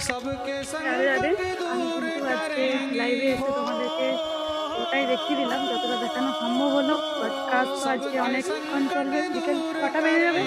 রাধে রাধে আমি লাইভে এসে তোমাদেরকে ওটাই দেখিয়ে দিলাম যতটা দেখানো সম্ভব হলো বাট কাজ আজকে অনেকক্ষণ চলবে বিকেল কটা বেজে যাবে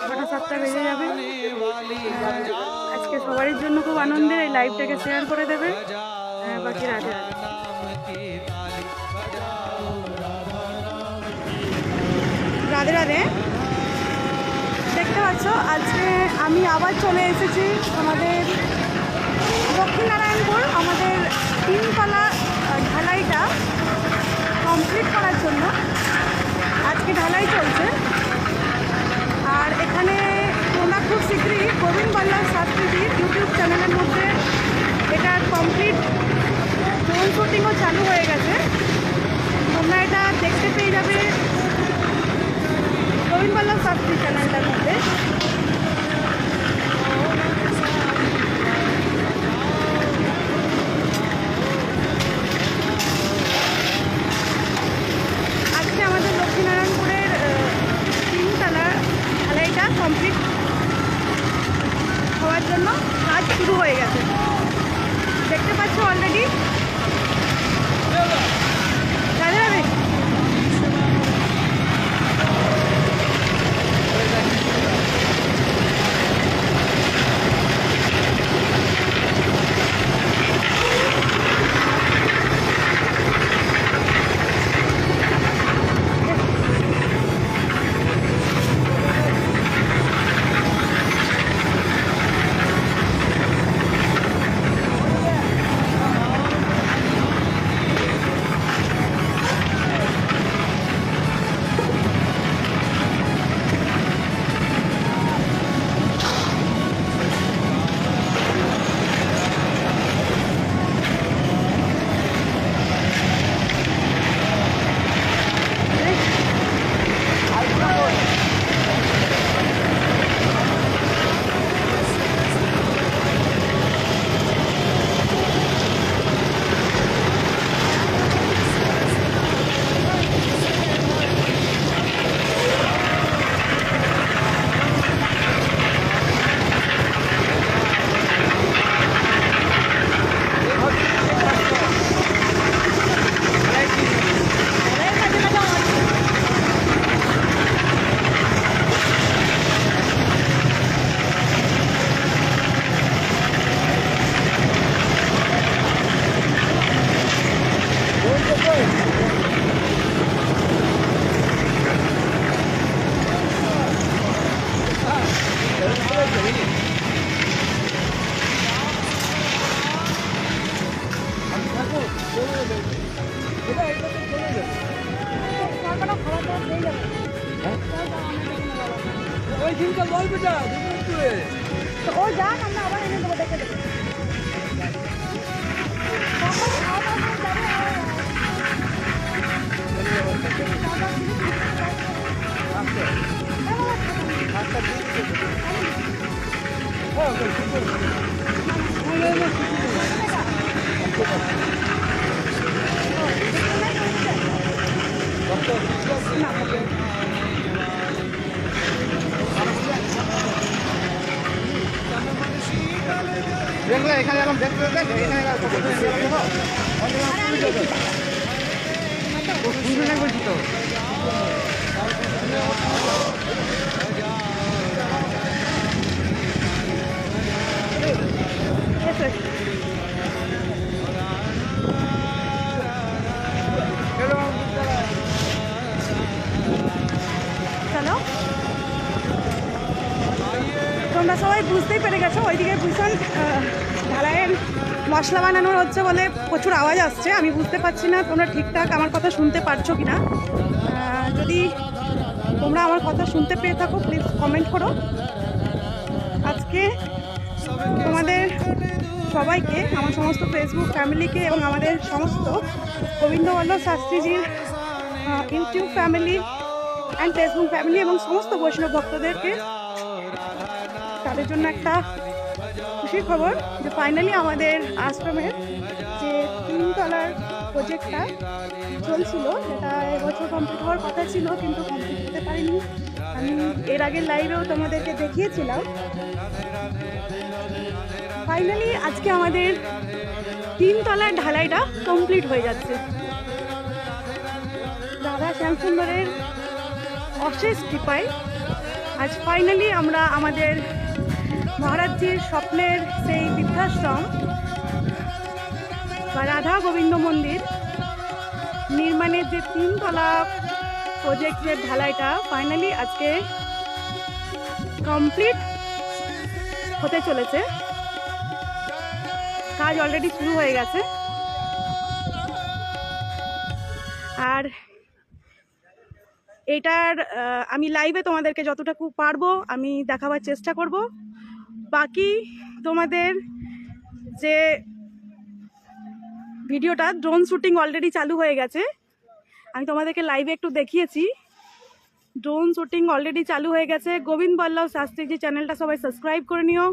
কটা সাতটা বেজে যাবে আজকে সবারই জন্য খুব আনন্দের এই লাইভটাকে শেয়ার করে দেবে বাকি রাধে রাধে রাধে রাধে পাচ্ছ আজকে আমি আবার চলে এসেছি আমাদের লক্ষ্মীনারায়ণপুর আমাদের তিনতলা ঢালাইটা কমপ্লিট করার জন্য। আজকে ঢালাই চলছে। আর এখানে তোমরা খুব শীঘ্রই গোবিন্দ বাল্লার শাস্ত্রীজির ইউটিউব চ্যানেলের মধ্যে এটা কমপ্লিট ড্রোন শুটিংও চালু হয়ে গেছে। তোমরা এটা দেখতে পেয়ে যাবে। গোবিন্দ বাল্লার শাস্ত্রী চ্যানেলটার ওইদিকে ভীষণ ঢালাইয়ের মশলা বানানোর হচ্ছে বলে প্রচুর আওয়াজ আসছে। আমি বুঝতে পারছি না তোমরা ঠিকঠাক আমার কথা শুনতে পারছ কি না যদি তোমরা আমার কথা শুনতে পেয়ে থাকো প্লিজ কমেন্ট করো। আজকে তোমাদের সবাইকে, আমার সমস্ত ফেসবুক ফ্যামিলিকে এবং আমাদের সমস্ত গোবিন্দবল্লভ শাস্ত্রীজির YouTube family and Facebook family এবং সমস্ত বৈষ্ণব ভক্তদেরকে তাদের জন্য একটা খুশির খবর যে ফাইনালি আমাদের আশ্রমের যে তিনতলার প্রজেক্টটা চলছিল সেটা এবছর কমপ্লিট হওয়ার কথা ছিল কিন্তু কমপ্লিট হতে পারিনি। আমি এর আগের লাইভেও তোমাদেরকে দেখিয়েছিলাম। ফাইনালি আজকে আমাদের তিনতলার ঢালাইটা কমপ্লিট হয়ে যাচ্ছে। দাদা শ্যামসুন্দরের অশেষ কৃপায় আজ ফাইনালি আমরা আমাদের মহারাজজির স্বপ্নের সেই বৃদ্ধাশ্রম বা রাধা গোবিন্দ মন্দির, নির্মাণের যে তিনতলা প্রজেক্টের ঢালাইটা ফাইনালি আজকে কমপ্লিট হতে চলেছে। কাজ অলরেডি শুরু হয়ে গেছে। আর এটার আমি লাইভে তোমাদেরকে যতটুকু পারব আমি দেখাবার চেষ্টা করব। বাকি তোমাদের যে ভিডিওটা ড্রোন শুটিং অলরেডি চালু হয়ে গেছে, আমি তোমাদেরকে লাইভে একটু দেখিয়েছি। ড্রোন শুটিং অলরেডি চালু হয়ে গেছে। গোবিন্দ বল্লভ শাস্ত্রী যে চ্যানেলটা সবাই সাবস্ক্রাইব করে নিও।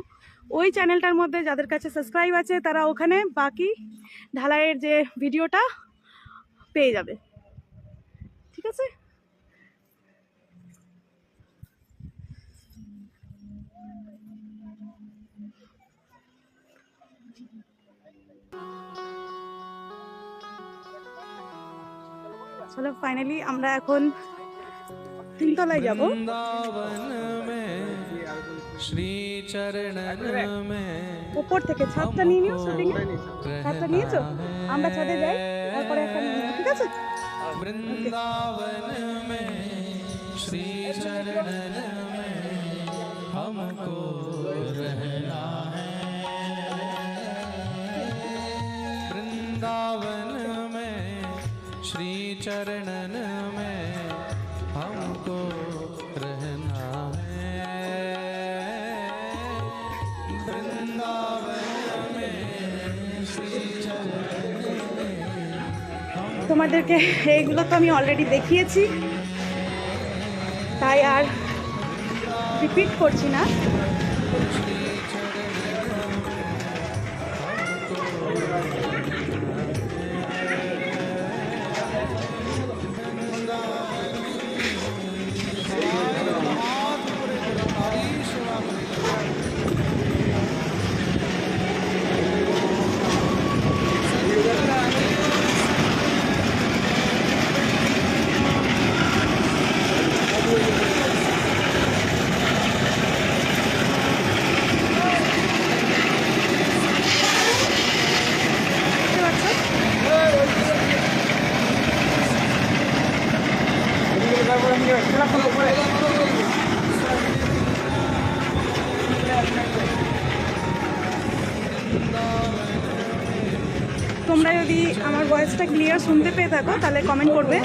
ওই চ্যানেলটার মধ্যে যাদের কাছে সাবস্ক্রাইব আছে, তারা ওখানে বাকি ঢালাইয়ের যে ভিডিওটা পেয়ে যাবে। ঠিক আছে? চলো ফাইনালি আমরা এখন তিনতলায় যাব वृंदावन में श्री चरणन में উপর থেকে ছাদটা নিয়ে নিও শুটিং ছাদটা নিয়েছো আমরা ছাদে যাই তারপরে একটা নিয়ে নিও, ঠিক আছে वृंदावन में श्री चरणन में हमको रहना चरणन में हमको रहना है वृंदावन में श्री चरणन তোমাদেরকে এইগুলো তো আমি অলরেডি দেখিয়েছি তাই আর রিপিট করছি না শুনতে পেয়ে থাকো, তাহলে কমেন্ট করবে।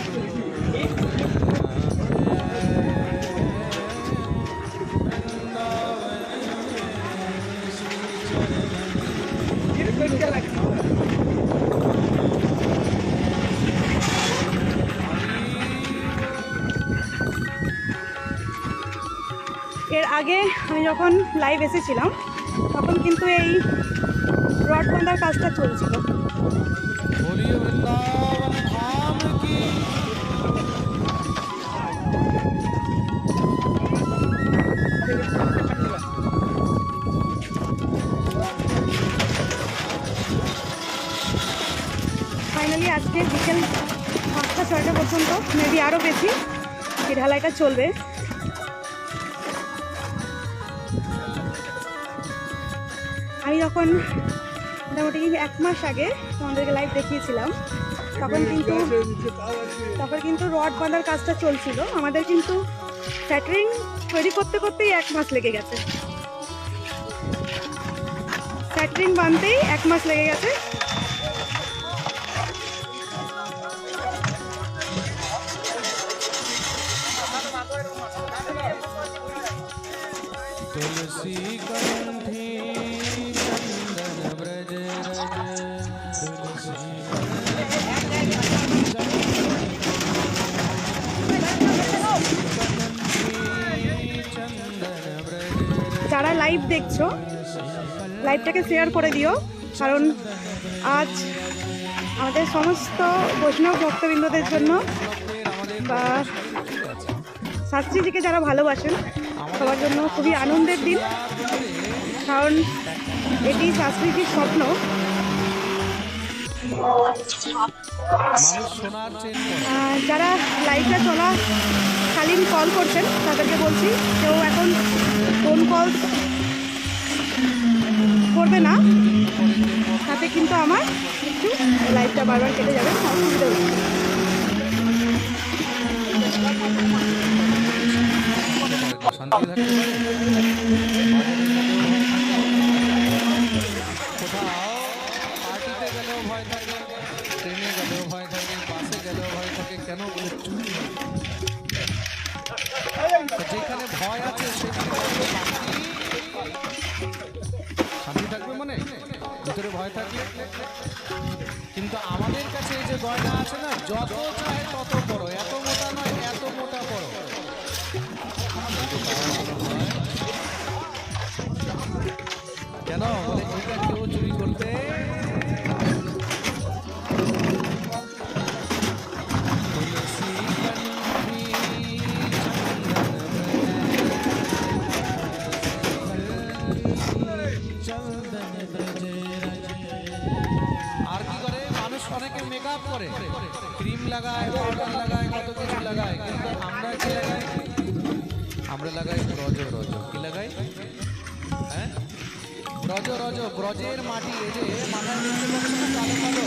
এর আগে আমি যখন লাইভ এসেছিলাম, তখন কিন্তু এই রড বাঁধার কাজটা চলছিল। ফাইনালি আজকে বিকেল পাঁচটা ছয়টা পর্যন্ত মেবি আরও বেশি। এই ঢালাইটা চলবে। আমি যখন মোটামুটি এক মাস আগে তোমাদেরকে লাইভ দেখিয়েছিলাম তখন কিন্তু তখন কিন্তু রড বাঁধার কাজটা চলছিল। আমাদের কিন্তু স্যাটারিং তৈরি করতে করতেই এক মাস লেগে গেছে। স্যাটারিং বানতেই এক মাস লেগে গেছে। দেখছ। লাইভটাকে শেয়ার করে দিও কারণ আজ আমাদের সমস্ত বৈষ্ণব ভক্তবৃন্দদের জন্য বা শাস্ত্রীজিকে যারা ভালোবাসেন সবার জন্য খুবই আনন্দের দিন। কারণ এটি সংস্কৃতির স্বপ্ন। যারা লাইভটা চলা কালীন কল করছেন তাদেরকে বলছি কেউ এখন ফোন কল করবে না। তাতে কিন্তু আমার একটু লাইভটা বারবার কেটে যাবে গেলেও ভয় থাকে ট্রেনে গেলেও ভয় থাকে গেলেও ভয় থাকে কেন যেখানে ভয় আছে সেখানে কিন্তু আমাদের কাছে এই যে গয়না আছে না, যত চায় তত বড় এত মোটা নয়, এত মোটা বড় কেন? এটা কেউ চুরি করতে করে। ক্রিম লাগায় পাউডার লাগায়, কত কিছু লাগায়। কিন্তু আমরা কি লাগাই? আমরা লাগাই রজ রজ কি লাগাই? হ্যাঁ? রজ রজ ব্রজের মাটি, এই যে পাচ্ছ কালো কালো।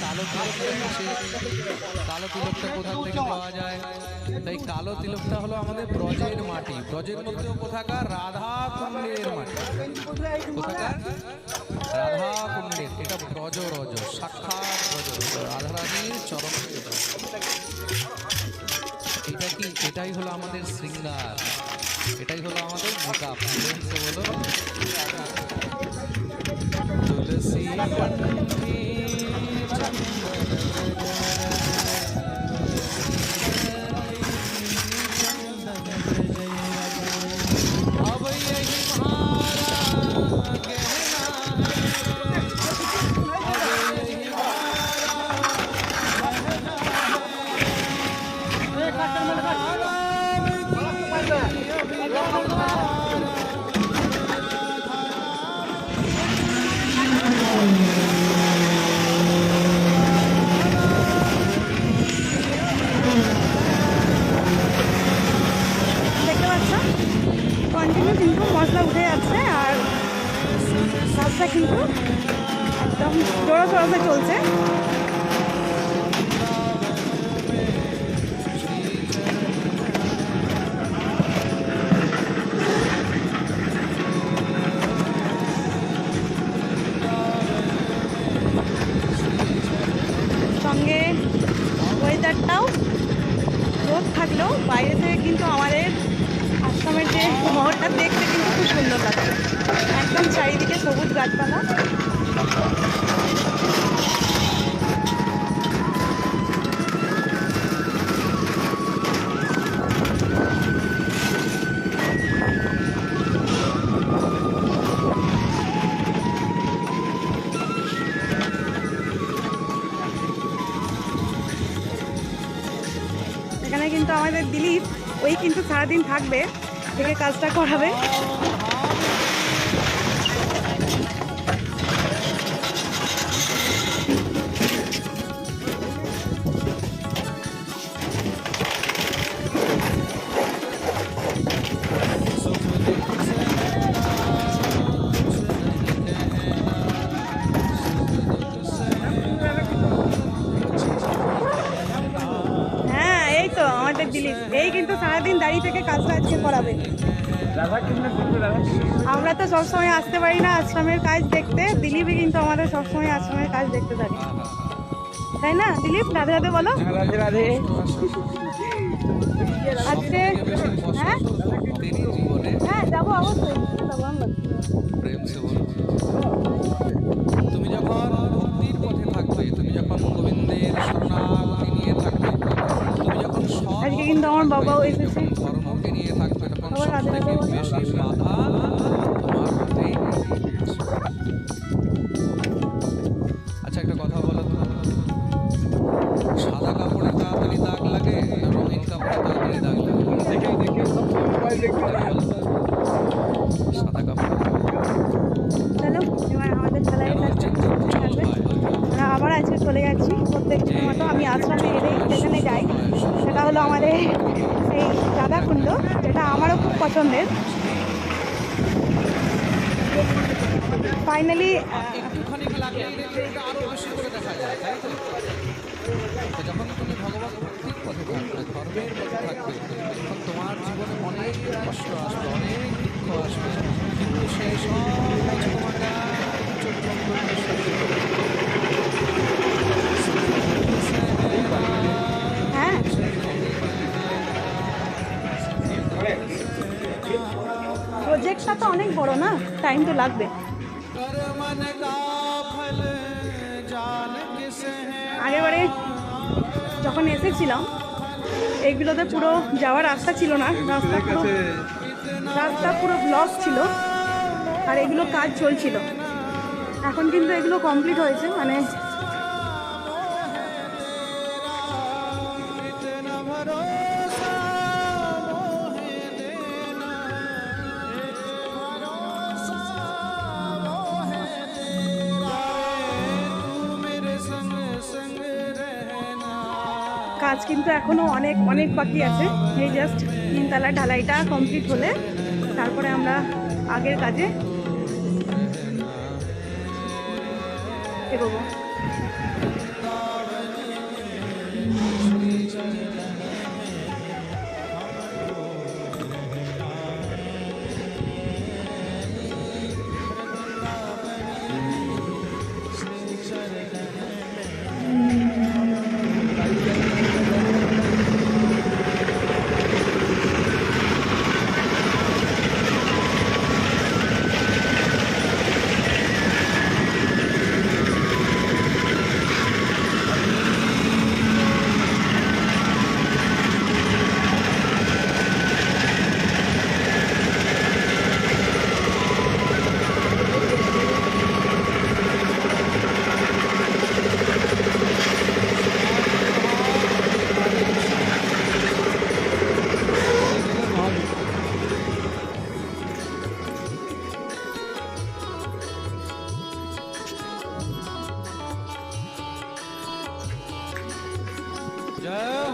কালো সে- কালো তিলকটা কোথা থেকে পাওয়া যায়? তাই কালো তিলকটা হলো আমাদের ব্রজের মাটি। ব্রজের মধ্যেও কোথাকার? রাধা কুণ্ডের মাটি। কোথাকার? রাধা কুণ্ডের এটা ব্রজ রজ সাক্ষাৎ ব্রজ রাধারানীর চরণ এটা কি? এটাই হলো আমাদের শৃঙ্গার। এটাই হলো আমাদের মেকআপ বলো তুলসী সড়াতে চলছে। আমাদের দিলীপ ওই কিন্তু সারাদিন থাকবে থেকে কাজটা করাবে। এই কিন্তু সারাদিন দাঁড়িয়ে থেকে কাজটা আজকে করাবে। আমরা তো সবসময় আসতে পারি না আশ্রমের কাজ দেখতে। দিলীপই কিন্তু আমাদের সবসময় আশ্রমের কাজ দেখতে থাকে। তাই না, দিলীপ? রাধে রাধে বলো। আজকে হ্যাঁ? হ্যাঁ যাব অবশ্যই। তুমি যখন ভক্তির পথে থাকবে, তুমি যখন আমার বাবাও এসেছে। নিয়ে থাকবে তখন আবার রাধে সব থেকে। রাধে বলো। বেশি বাধা। টাইম তো লাগবে। আগেবারে যখন এসেছিলাম এইগুলোতে পুরো যাওয়ার রাস্তা ছিল না, রাস্তা পুরো রাস্তা পুরো ব্লক ছিল, আর এগুলো কাজ চলছিল। এখন কিন্তু এগুলো কমপ্লিট হয়েছে মানে কাজ কিন্তু এখনও অনেক অনেক বাকি আছে। এই জাস্ট তিনতলা ঢালাইটা কমপ্লিট হলে তারপরে আমরা আগের কাজে এগোবো। জয়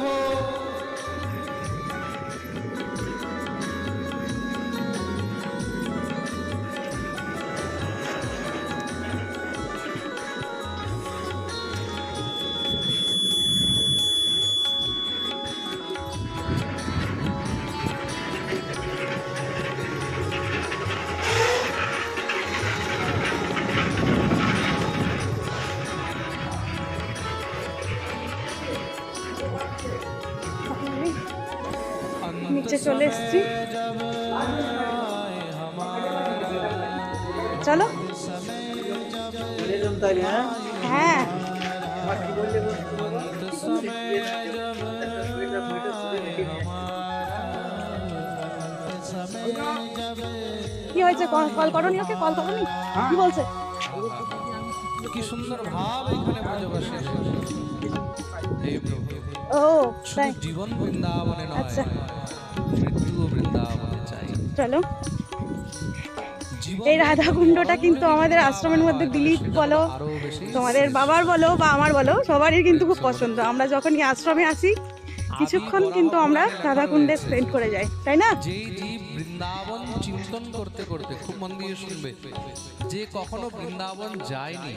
চলো। হ্যাঁ। কি হয়েছে? কল করনি ওকে? কল করনি? হ্যাঁ। কি বলছে? কি সুন্দর ভাব এখানে বসে ও তাই। জীবন বৃন্দাবনে নয় আচ্ছা। মৃত্যু বৃন্দাবনে চাই। চলো। এই রাধাকুণ্ডটা কিন্তু আমাদের আশ্রমের মধ্যে দিলীপ বলো তোমাদের বাবার বলো বা আমার বলো সবারই কিন্তু খুব পছন্দ। আমরা যখনই আশ্রমে আসি কিছুক্ষণ কিন্তু আমরা রাধাকুণ্ডে স্পেন্ড করে যাই তাই না? জীব বৃন্দাবন চিন্তন করতে করতে খুব মন দিয়ে শুনবে। যে কখনো বৃন্দাবন যায়নি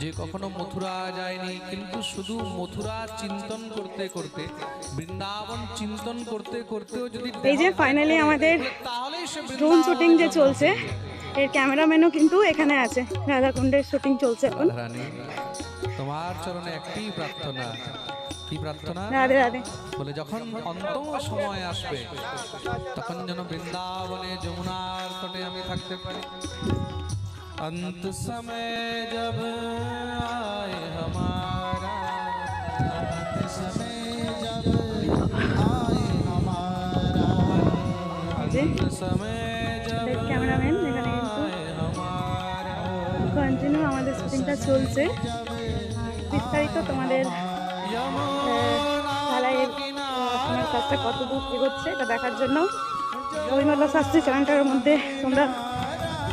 যে কখনো মথুরা যায়নি কিন্তু শুধু মথুরা চিন্তন করতে করতে বৃন্দাবন চিন্তন করতে করতেও যদি এই যে ফাইনালি আমাদের ড্রোন শুটিং যে চলছে। এর ক্যামেরাম্যানও কিন্তু এখানে আছে রাধাকুণ্ডের শুটিং চলছে এখন। তোমার চরণে একটি প্রার্থনা। কি প্রার্থনা? রাধে রাধে। বলে যখন অন্ত সময় আসবে তখন যেন বৃন্দাবনে যমুনার তটে আমি থাকতে পারি। অন্ত সময় জব আয় সময় ক্যামেরাম্যান এখানে আমাদের শুটিংটা চলছে। বিস্তারিত তোমাদের হ্যাঁ, ঢালাইয়ের কাজটা কত দূর এগোচ্ছে এটা দেখার জন্য। রবীন্দ্রনাথ শাস্ত্রী চ্যানেলটার মধ্যে তোমরা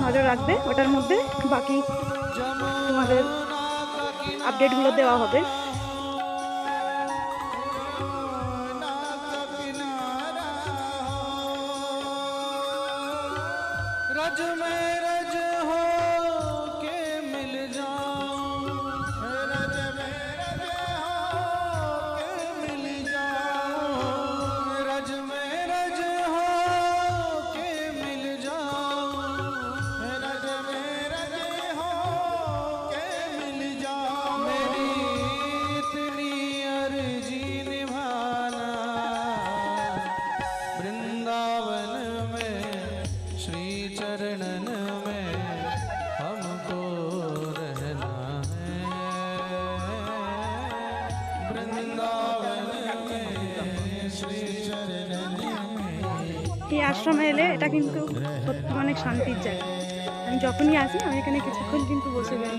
নজর রাখবে, ওটার মধ্যে বাকি তোমাদের আপডেটগুলো দেওয়া হবে। এই আশ্রমে এলে এটা কিন্তু অনেক শান্তির জায়গা। আমি যখনই আসি, আমি এখানে কিছুক্ষণ কিন্তু বসে যাই